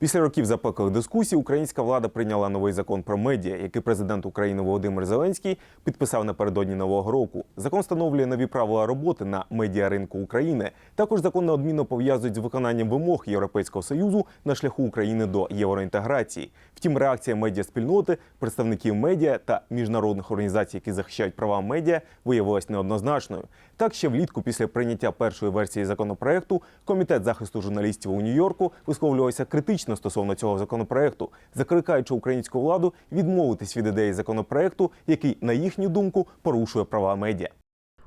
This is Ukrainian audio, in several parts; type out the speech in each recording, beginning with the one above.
Після років запеклих дискусій українська влада прийняла новий закон про медіа, який президент України Володимир Зеленський підписав напередодні нового року. Закон встановлює нові правила роботи на медіаринку України. Також закон неодмінно пов'язують з виконанням вимог Європейського союзу на шляху України до євроінтеграції. Втім, реакція медіаспільноти, представників медіа та міжнародних організацій, які захищають права медіа, виявилась неоднозначною. Так, ще влітку, після прийняття першої версії законопроекту, комітет захисту журналістів у Нью-Йорку висловлювався критично стосовно цього законопроекту, закликаючи українську владу відмовитись від ідеї законопроекту, який, на їхню думку, порушує права медіа.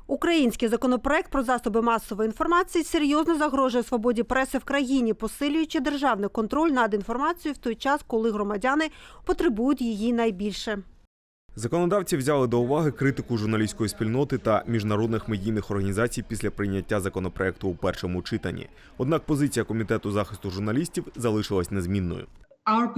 Український законопроект про засоби масової інформації серйозно загрожує свободі преси в країні, посилюючи державний контроль над інформацією в той час, коли громадяни потребують її найбільше. Законодавці взяли до уваги критику журналістської спільноти та міжнародних медійних організацій після прийняття законопроекту у першому читанні. Однак позиція комітету захисту журналістів залишилась незмінною. Uh.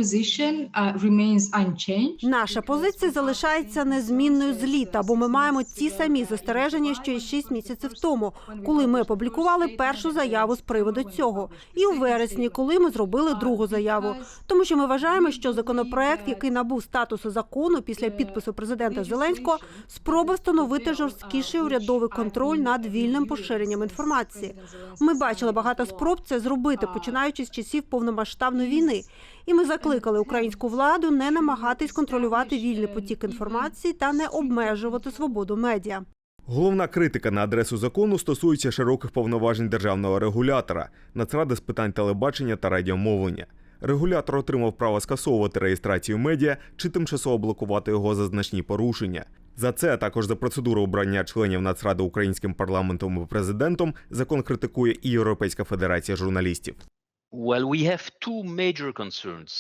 Наша позиція залишається незмінною з літа, бо ми маємо ті самі застереження, що й 6 місяців тому, коли ми опублікували першу заяву з приводу цього, і у вересні, коли ми зробили другу заяву. Тому що ми вважаємо, що законопроект, який набув статусу закону після підпису президента Зеленського, спроба встановити жорсткіший урядовий контроль над вільним поширенням інформації. Ми бачили багато спроб це зробити, починаючи з часів повномасштабної війни. І ми закликали українську владу не намагатись контролювати вільний потік інформації та не обмежувати свободу медіа. Головна критика на адресу закону стосується широких повноважень державного регулятора Нацради з питань телебачення та радіомовлення. Регулятор отримав право скасовувати реєстрацію медіа чи тимчасово блокувати його за значні порушення. За це, а також за процедуру обрання членів Нацради українським парламентом і президентом, закон критикує і Європейська федерація журналістів.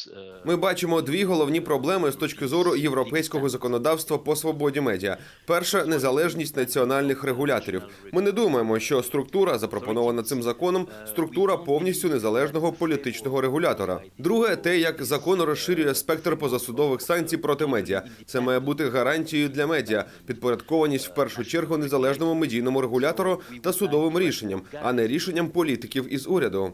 Uh, Ми бачимо дві головні проблеми з точки зору європейського законодавства по свободі медіа. Перша незалежність національних регуляторів. Ми не думаємо, що структура, запропонована цим законом, структура повністю незалежного політичного регулятора. Друге, те, як закон розширює спектр позасудових санкцій проти медіа. Це має бути гарантією для медіа, підпорядкованість в першу чергу незалежному медійному регулятору та судовим рішенням, а не рішенням політиків із уряду.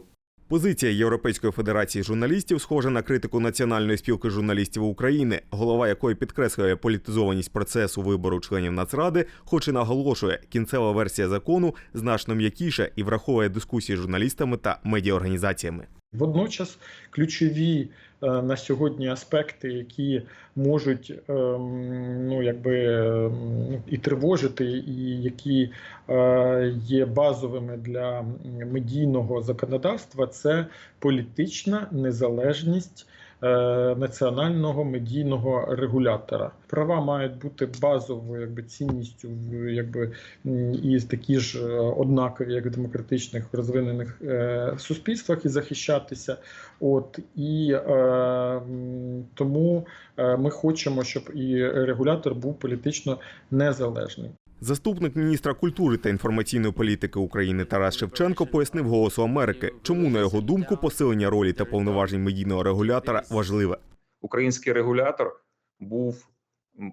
Позиція Європейської федерації журналістів схожа на критику Національної спілки журналістів України, голова якої підкреслює політизованість процесу вибору членів Нацради, хоч і наголошує, кінцева версія закону значно м'якіша і враховує дискусії з журналістами та медіаорганізаціями. Водночас ключові на сьогодні аспекти, які можуть ем, ну якби ем, і тривожити, і які е, є базовими для медійного законодавства, це політична незалежність. Е, Національного медійного регулятора права мають бути базовою якби цінністю якби і такі ж е, однакові, як в демократичних розвинених е, суспільствах, і захищатися. От і е, тому е, ми хочемо, щоб і регулятор був політично незалежний. Заступник міністра культури та інформаційної політики України Тарас Шевченко пояснив голосу Америки, чому на його думку посилення ролі та повноважень медійного регулятора важливе. український регулятор був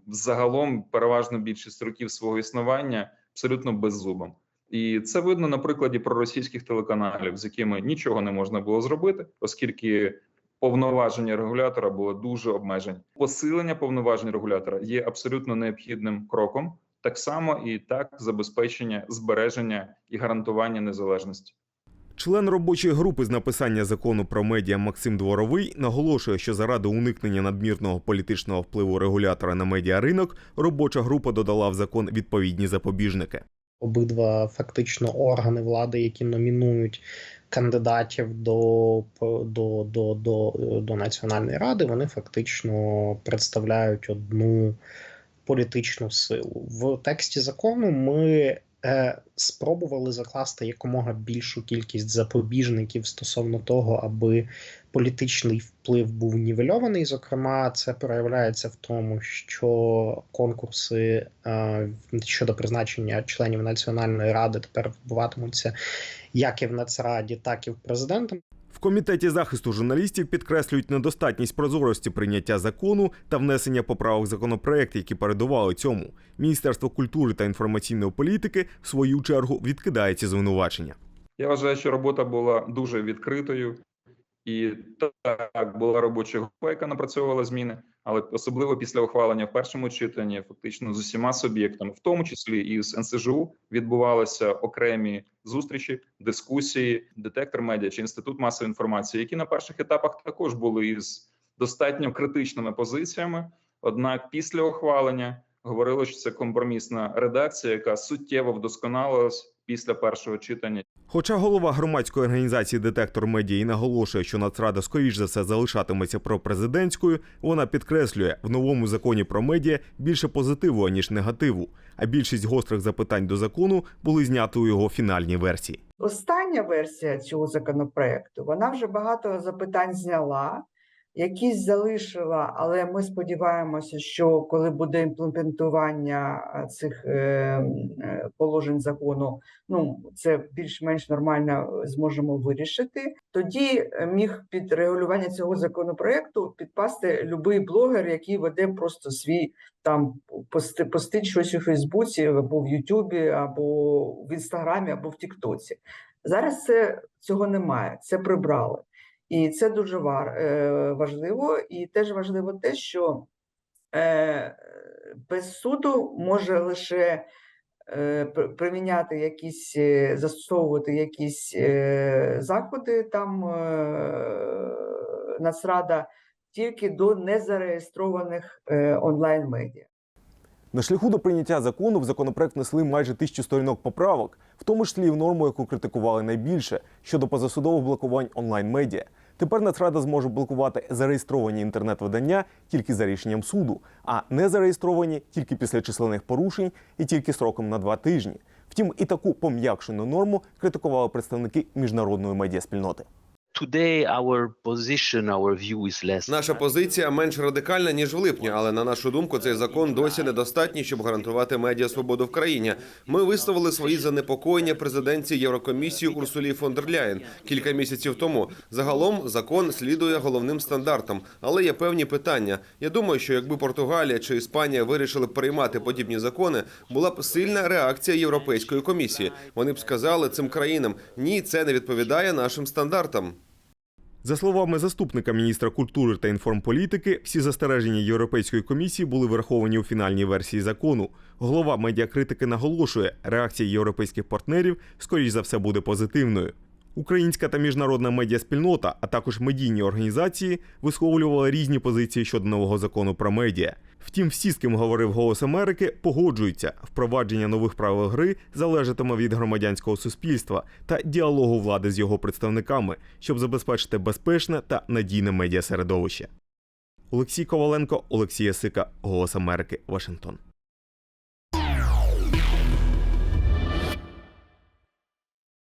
загалом переважно більшість років свого існування абсолютно беззубим. І це видно на прикладі проросійських телеканалів, з якими нічого не можна було зробити, оскільки повноваження регулятора були дуже обмежені. Посилення повноважень регулятора є абсолютно необхідним кроком, так само і так забезпечення збереження і гарантування незалежності. Член робочої групи з написання закону про медіа Максим Дворовий наголошує, що заради уникнення надмірного політичного впливу регулятора на медіаринок робоча група додала в закон відповідні запобіжники. обидва фактично органи влади, які номінують кандидатів до, до, до, до, до Національної ради, вони фактично представляють одну політичну силу. В тексті закону ми е, спробували закласти якомога більшу кількість запобіжників стосовно того, аби політичний вплив був нівельований. Зокрема, це проявляється в тому, що конкурси е, щодо призначення членів національної ради тепер відбуватимуться як і в Нацраді, так і в президента. Комітеті захисту журналістів підкреслюють недостатність прозорості прийняття закону та внесення поправок законопроект, які передували цьому. Міністерство культури та інформаційної політики в свою чергу відкидає ці звинувачення. Я вважаю, що робота була дуже відкритою І так була робоча група, яка напрацьовувала зміни, але особливо після ухвалення в першому читанні, фактично з усіма суб'єктами, в тому числі і з НСЖУ, відбувалися окремі зустрічі, дискусії, детектор медіа чи інститут масової інформації, які на перших етапах також були із достатньо критичними позиціями. Однак, після ухвалення говорили, що це компромісна редакція, яка суттєво вдосконалилась після першого читання. Хоча голова громадської організації Детектор медіа і наголошує, що Нацрада скоріш за все залишатиметься пропрезидентською, вона підкреслює в новому законі про медіа більше позитиву ніж негативу. А більшість гострих запитань до закону були зняті у його фінальній версії. Остання версія цього законопроекту вона вже багато запитань зняла, якісь залишила, але ми сподіваємося, що коли буде імплементування цих е, е, положень закону, ну це більш-менш нормально зможемо вирішити. Тоді е, міг під регулювання цього законопроекту підпасти будь-який блогер, який веде просто свій там пости, постить щось у Фейсбуці, або в Ютубі, або в Інстаграмі, або в Тіктоці. Зараз це цього немає, це прибрали. І це дуже е, важливо. І теж важливо те, що е, без суду може лише е, приміняти якісь, е, застосовувати якісь е, заходи там е, Нацрада тільки до незареєстрованих е, онлайн-медіа. На шляху до прийняття закону в законопроект внесли майже тисячу сторінок поправок, в тому числі і в норму, яку критикували найбільше щодо позасудових блокувань онлайн-медіа. Тепер Нацрада зможе блокувати зареєстровані інтернет-видання тільки за рішенням суду, а не зареєстровані тільки після численних порушень і тільки сроком на два тижні. Втім, і таку пом'якшену норму критикували представники міжнародної медіаспільноти. Today, our position, our view is less. Наша позиція менш радикальна ніж в липні, але на нашу думку, цей закон досі недостатній, щоб гарантувати медіа свободу в країні. Ми висловили свої занепокоєння президенці Єврокомісії Урсулі фон дер Ляєн кілька місяців тому. Загалом закон слідує головним стандартам, але є певні питання. Я думаю, що якби Португалія чи Іспанія вирішили приймати подібні закони, була б сильна реакція Європейської комісії. Вони б сказали цим країнам: ні, це не відповідає нашим стандартам. За словами заступника міністра культури та інформполітики, всі застереження Європейської комісії були враховані у фінальній версії закону. Голова медіакритики наголошує, реакція європейських партнерів скоріш за все буде позитивною. Українська та міжнародна медіаспільнота, а також медійні організації висловлювали різні позиції щодо нового закону про медіа. Втім, всі, з ким говорив Голос Америки, погоджуються, впровадження нових правил гри залежатиме від громадянського суспільства та діалогу влади з його представниками, щоб забезпечити безпечне та надійне медіасередовище. Олексій Коваленко, Олексій Ясика, Голос Америки, Вашингтон.